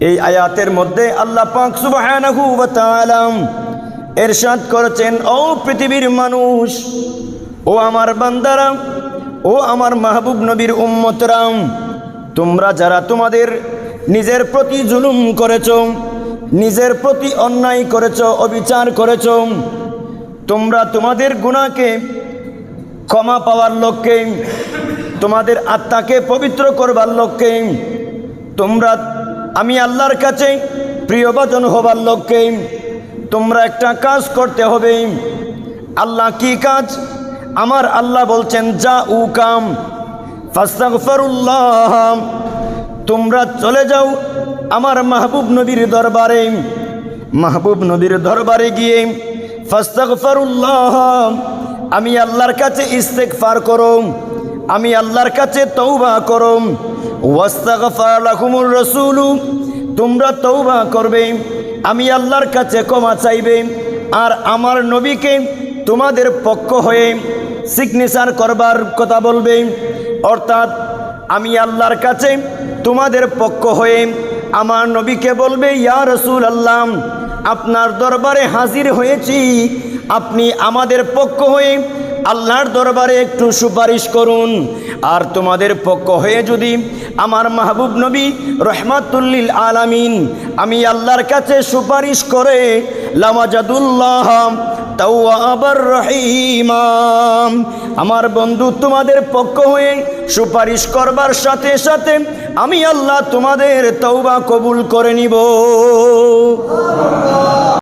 এই আয়াতের মধ্যে আল্লাহ পাক সুবহানাহু ওয়া তাআলা এরশাদ করেছেন, ও পৃথিবীর মানুষ, ও আমার বান্দারা, ও আমার মাহবুব নবীর উম্মতরাম তোমরা যারা তোমাদের নিজের প্রতি জুলুম করেছ, নিজের প্রতি অন্যায় করেছ, অবিচার করেছ, তোমরা তোমাদের গুণাকে ক্ষমা পাওয়ার লক্ষ্যে, তোমাদের আত্মাকে পবিত্র করবার লক্ষ্যে, তোমরা আমি আল্লাহর কাছে প্রিয়ভাজন হবার লক্ষ্যে তোমরা একটা কাজ করতে হবে। আল্লাহ কি কাজ? আমার আল্লাহ বলছেন যা উ কাম ফাস্তাগফিরুল্লাহ, তোমরা চলে যাও আমার মাহবুব নবীর দরবারে। মাহবুব নবীর দরবারে গিয়ে, ফাস্তাগফিরুল্লাহ, আমি আল্লাহর কাছে ইস্তেগফার করো আমি আল্লাহর কাছে তৌবা করো তোমরা তৌবা করবে, আমি আল্লাহর কাছে ক্ষমা চাইবে, আর আমার নবীকে তোমাদের পক্ষ হয়ে সিগনেচার করবার কথা বলবে। অর্থাৎ আমি আল্লাহর কাছে তোমাদের পক্ষ হয়ে আমার নবীকে বলবে, ইয়া রসুল আল্লাহ আপনার দরবারে হাজির হয়েছি। আপনি আমাদের পক্ষ হয়ে আল্লাহর দরবারে একটু সুপারিশ করুন। আর তোমাদের পক্ষ হয়ে যদি আমার মাহবুব নবী রহমাতুল্লিল আলামিন আমি আল্লাহর কাছে সুপারিশ করে, লামাজাদুল্লাহ আমার বন্ধু, তোমাদের পক্ষ হয়ে সুপারিশ করবার সাথে সাথে আমি আল্লাহ তোমাদের তৌবা কবুল করে নিব।